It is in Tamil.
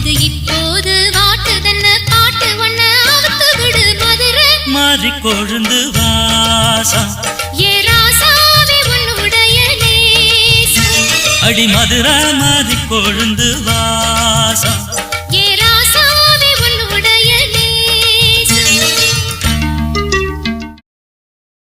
இது இப்போது வாட்டுதன்னு பாட்டு ஒண்ண அவுத்து விடு மதுரை. மாறி கொழுந்து வாசம் ஏ ராசாவே உன்னுடைய அடி மதுரா மாறி கொழுந்து